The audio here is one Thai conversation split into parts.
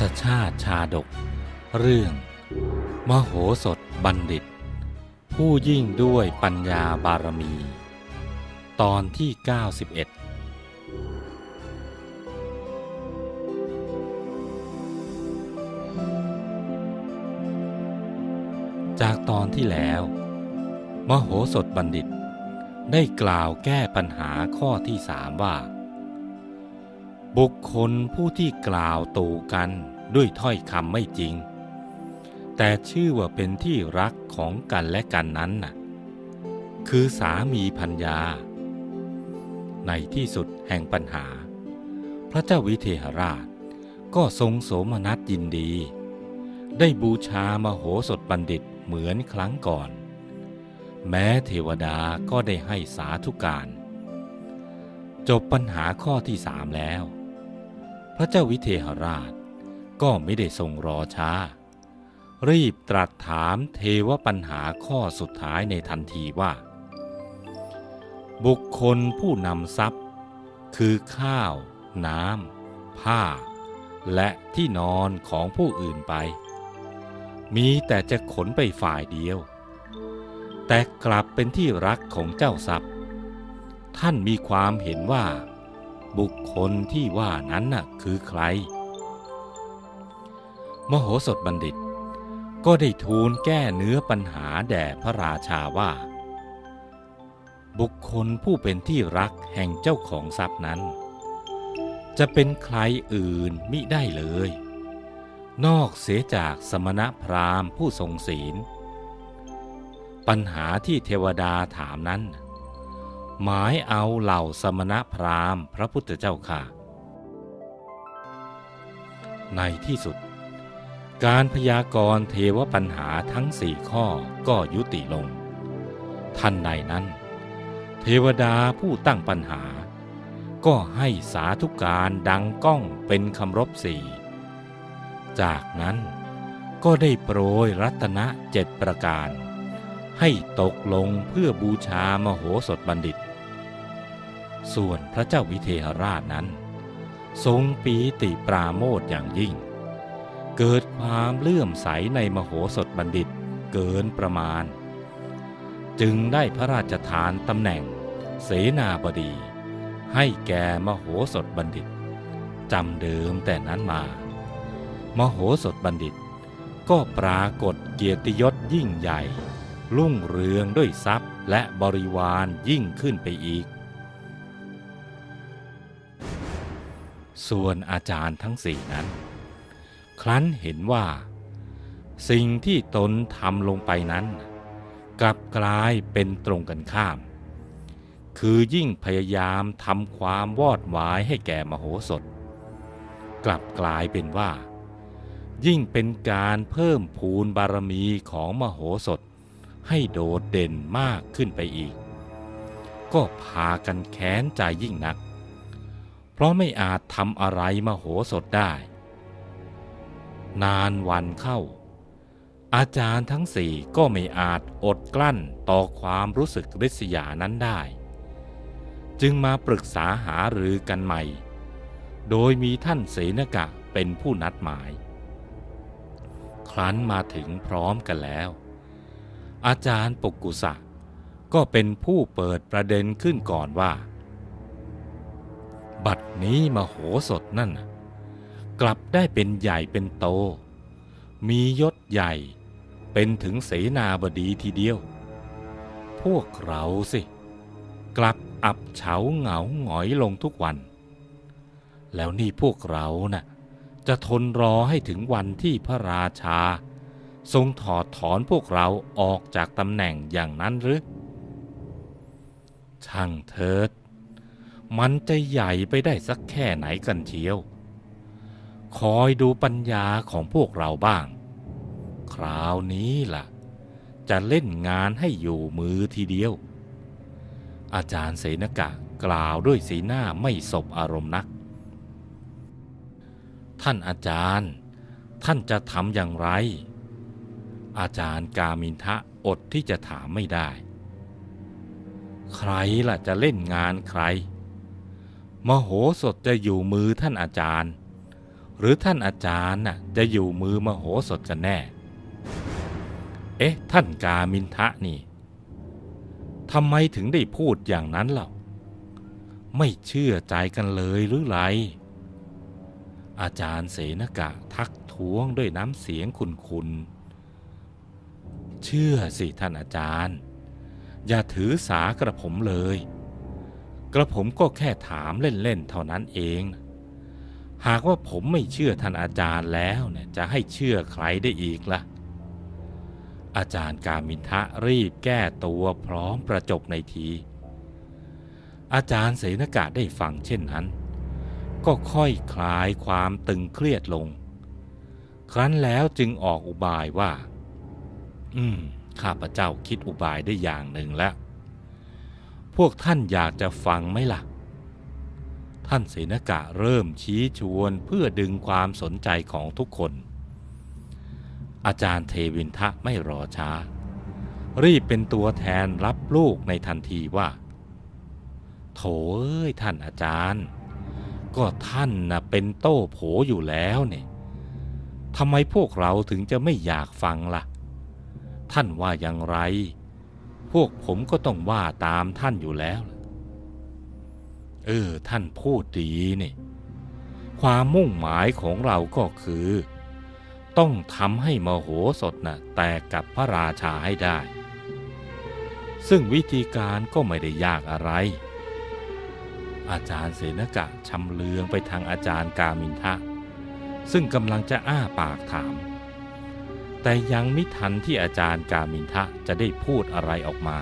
ศชาติชาดก เรื่อง มโหสถบัณฑิต ผู้ยิ่งด้วยปัญญาบารมี ตอนที่ 91 จากตอนที่แล้ว มโหสถบัณฑิต ได้กล่าวแก้ปัญหาข้อที่สามว่า บุคคลผู้ที่กล่าวตู่กันด้วยถ้อยคำไม่จริง แต่ชื่อว่าเป็นที่รักของกันและกันนั้นน่ะคือสามีพัญญา ในที่สุดแห่งปัญหา พระเจ้าวิเทหราชก็ทรงโสมนัสยินดี ได้บูชามโหสถบัณฑิตเหมือนครั้งก่อน แม้เทวดาก็ได้ให้สาธุการ จบปัญหาข้อที่สามแล้ว ระเจ้าวิเทหราช ก็ไม่ได้ทรงรอช้า รีบตรัสถามเทวปัญหาข้อสุดท้ายในทันทีว่า บุคคลผู้นำทรัพย์ คือข้าว น้ำผ้า และที่นอนของผู้อื่นไป มีแต่จะขนไปฝ่ายเดียว แต่กลับเป็นที่รักของเจ้าทรัพย์ ท่านมีความเห็นว่า บุคคลที่ว่านั้นน่ะคือใคร มโหสถบัณฑิต ก็ได้ทูลแก้เนื้อปัญหาแด่พระราชาว่า บุคคลผู้เป็นที่รักแห่งเจ้าของทรัพย์นั้น จะเป็นใครอื่นมิได้เลย นอกเสียจากสมณพราหมณ์ผู้ทรงศีล ปัญหาที่เทวดาถามนั้น หมายเอาเหล่าสมณพราหมณ์พระพุทธเจ้าค่ะ ในที่สุด การพยากรณ์เทวปัญหาทั้งสี่ข้อก็ยุติลง ท่านใดนั้น เทวดาผู้ตั้งปัญหา ก็ให้สาธุการดังก้องเป็นคำรบสี่จากนั้นก็ได้โปรยรัตนะเจ็ดประการ ให้ตกลงเพื่อบูชามโหสถบัณฑิต ส่วนพระเจ้าวิเทหราชนั้น ทรงปีติปราโมทย์อย่างยิ่ง เกิดความเลื่อมใสในมโหสถบัณฑิตเกินประมาณ จึงได้พระราชทานตำแหน่ง เสนาบดี ให้แก่มโหสถบัณฑิตจำเดิมแต่นั้นมา มโหสถบัณฑิต ก็ปรากฏเกียรติยศยิ่งใหญ่ รุ่งเรืองด้วยทรัพย์และบริวารยิ่งขึ้นไปอีก ส่วนอาจารย์ทั้งสี่นั้น ครั้นเห็นว่า สิ่งที่ตนทำลงไปนั้น กลับกลายเป็นตรงกันข้าม คือยิ่งพยายามทำความวอดวายให้แก่มโหสถ กลับกลายเป็นว่า ยิ่งเป็นการเพิ่มพูนบารมีของมโหสถให้โดดเด่นมากขึ้นไปอีก ก็พากันแค้นใจยิ่งนัก เพราะไม่อาจทำอะไรมโหสถได้ นานวันเข้า อาจารย์ทั้งสี่ก็ไม่อาจอดกลั้นต่อความรู้สึกริษยานั้นได้ จึงมาปรึกษาหารือกันใหม่ โดยมีท่านเสนกะเป็นผู้นัดหมาย ครั้นมาถึงพร้อมกันแล้ว อาจารย์ปกกุสะก็เป็นผู้เปิดประเด็นขึ้นก่อนว่า นี้มโหสถนั่น กลับได้เป็นใหญ่เป็นโต มียศใหญ่เป็นถึงเสนาบดีทีเดียว พวกเราสิ กลับอับเฉาเหงาหงอยลงทุกวัน แล้วนี่พวกเราน่ะจะทนรอให้ถึงวันที่พระราชา ทรงถอดถอนพวกเราออกจากตำแหน่งอย่างนั้นหรือ ช่างเถิด มันจะใหญ่ไปได้สักแค่ไหนกันเชียว คอยดูปัญญาของพวกเราบ้าง คราวนี้ล่ะ จะเล่นงานให้อยู่มือทีเดียว อาจารย์เสนกะกล่าวด้วยสีหน้าไม่สบอารมณ์นัก ท่านอาจารย์ ท่านจะทำอย่างไร อาจารย์กามินทะอดที่จะถามไม่ได้ ใครล่ะจะเล่นงานใคร มโหสถจะอยู่มือท่านอาจารย์ หรือท่านอาจารย์น่ะจะอยู่มือมโหสถกันแน่ เอ๊ะ ท่านกามินทะนี่ทำไมถึงได้พูดอย่างนั้นเล่าไม่เชื่อใจกันเลยหรือไร อาจารย์เสนกะทักท้วงด้วยน้ำเสียงคุนคุนๆเชื่อสิท่านอาจารย์ อย่าถือสากระผมเลย กระผมก็แค่ถามเล่นๆเท่านั้นเอง หากว่าผมไม่เชื่อท่านอาจารย์แล้วเนี่ยจะให้เชื่อใครได้อีกล่ะ อาจารย์กามินทะรีบแก้ตัวพร้อมประจบในที อาจารย์เสนกะได้ฟังเช่นนั้น ก็ค่อยคลายความตึงเครียดลง ครั้นแล้วจึงออกอุบายว่า อืมข้าพเจ้าคิดอุบายได้อย่างหนึ่งแล้ว พวกท่านอยากจะฟังไหมล่ะ ท่านเสนกะเริ่มชี้ชวนเพื่อดึงความสนใจของทุกคน อาจารย์เทวินทะไม่รอช้า รีบเป็นตัวแทนรับลูกในทันทีว่า โถเอ้ยท่านอาจารย์ ก็ท่านน่ะเป็นโต้โผอยู่แล้วเนี่ยทำไมพวกเราถึงจะไม่อยากฟังล่ะ ท่านว่าอย่างไร พวกผมก็ต้องว่าตามท่านอยู่แล้ว เออ ท่านพูดดีนี่ ความมุ่งหมายของเราก็คือ ต้องทำให้มโหสถนะ่ะแตกกับพระราชาให้ได้ ซึ่งวิธีการก็ไม่ได้ยากอะไร อาจารย์เสนกะชำเลืองไปทางอาจารย์กามินทะ ซึ่งกำลังจะอ้าปากถาม แต่ยังไม่ทันที่อาจารย์กามินทะจะได้พูดอะไรออกมา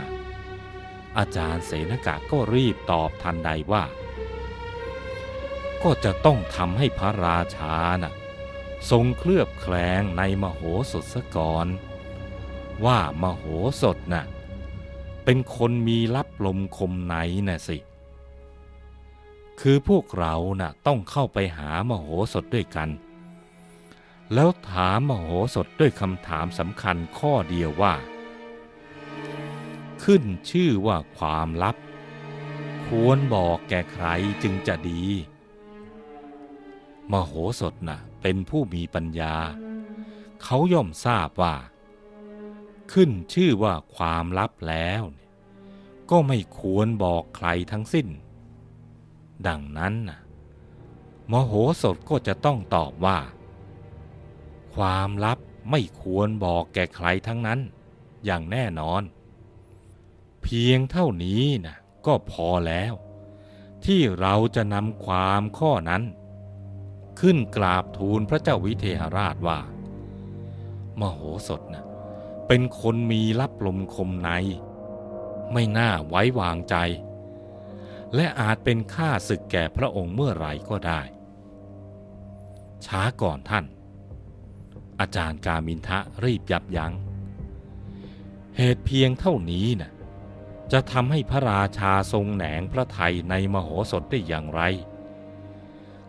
อาจารย์เสนกะก็รีบตอบทันใดว่า ก็จะต้องทำให้พระราชาน่ะทรงเคลือบแคลงในมโหสถซะก่อนว่ามโหสถน่ะเป็นคนมีลับลมคมในน่ะสิ คือพวกเราน่ะต้องเข้าไปหามโหสถด้วยกัน แล้วถามมโหสถด้วยคำถามสำคัญข้อเดียวว่า ขึ้นชื่อว่าความลับ ควรบอกแก่ใครจึงจะดี มโหสถน่ะเป็นผู้มีปัญญา เขาย่อมทราบว่า ขึ้นชื่อว่าความลับแล้ว ก็ไม่ควรบอกใครทั้งสิ้น ดังนั้นน่ะมโหสถก็จะต้องตอบว่า ความลับไม่ควรบอกแก่ใครทั้งนั้น อย่างแน่นอน เพียงเท่านี้นะก็พอแล้ว ที่เราจะนำความข้อนั้น ขึ้นกราบทูลพระเจ้าวิเทหราชว่า มโหสถนะเป็นคนมีลับลมคมใน ไม่น่าไว้วางใจ และอาจเป็นข้าศึกแก่พระองค์เมื่อไหร่ก็ได้ ช้าก่อนท่าน อาจารย์กามินทะรีบยับยัง้ง เหตุเพียงเท่านี้นะ่ะจะทำให้พระราชาทรงแหนงพระไทยในมโหสถได้อย่างไร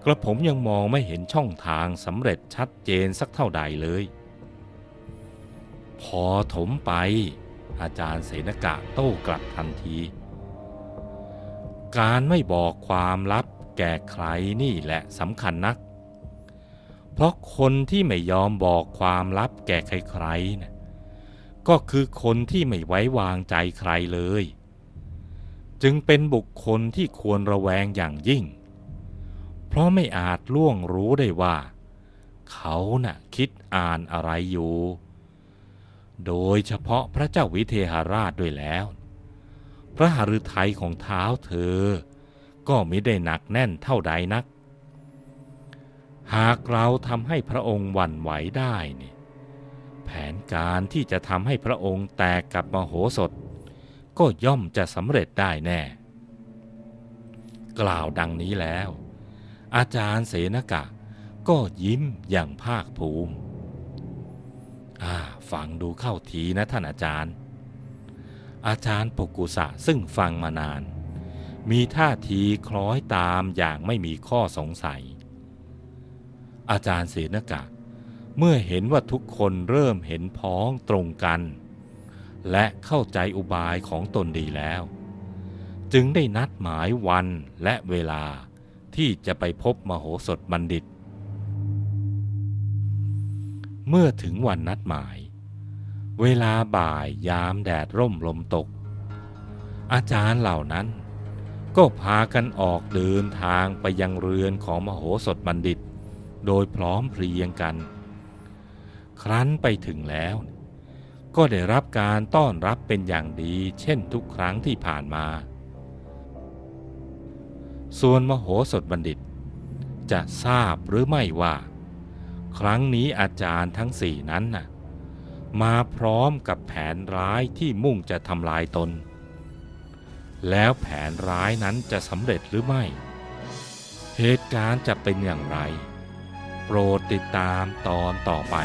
กระผมยังมองไม่เห็นช่องทางสำเร็จชัดเจนสักเท่าใดเลย พอถมไป อาจารย์เสนกะโต้กลับทันที การไม่บอกความลับแก่ใครนี่แหละสำคัญนัก เพราะคนที่ไม่ยอมบอกความลับแก่ใครๆนะก็คือคนที่ไม่ไว้วางใจใครเลย จึงเป็นบุคคลที่ควรระแวงอย่างยิ่ง เพราะไม่อาจล่วงรู้ได้ว่า เขาน่ะคิดอ่านอะไรอยู่ โดยเฉพาะพระเจ้าวิเทหราชด้วยแล้ว พระหฤทัยของเท้าเธอ ก็ไม่ได้หนักแน่นเท่าใดนัก หากเราทำให้พระองค์หวั่นไหวได้เนี่ยแผนการที่จะทำให้พระองค์แตกกับมโหสถ ก็ย่อมจะสำเร็จได้แน่ กล่าวดังนี้แล้ว อาจารย์เสนกะ ก็ยิ้มอย่างภาคภูมิอ่าฟังดูเข้าทีนะท่านอาจารย์ อาจารย์ปกุสะซึ่งฟังมานาน มีท่าทีคล้อยตามอย่างไม่มีข้อสงสัย อาจารย์เสนกะ เมื่อเห็นว่าทุกคนเริ่มเห็นพ้องตรงกัน และเข้าใจอุบายของตนดีแล้ว จึงได้นัดหมายวันและเวลาที่จะไปพบมโหสถบัณฑิต เมื่อถึงวันนัดหมาย เวลาบ่ายยามแดดร่มลมตก อาจารย์เหล่านั้นก็พากันออกเดินทางไปยังเรือนของมโหสถบัณฑิต โดยพร้อมเพรียงกัน ครั้นไปถึงแล้ว ก็ได้รับการต้อนรับเป็นอย่างดีเช่นทุกครั้งที่ผ่านมา ส่วนมโหสถบัณฑิต จะทราบหรือไม่ว่า ครั้งนี้อาจารย์ทั้งสี่นั้นน่ะมาพร้อมกับแผนร้ายที่มุ่งจะทำลายตน แล้วแผนร้ายนั้นจะสำเร็จหรือไม่ เหตุการณ์จะเป็นอย่างไร ปรดติดตามตอนต่อไป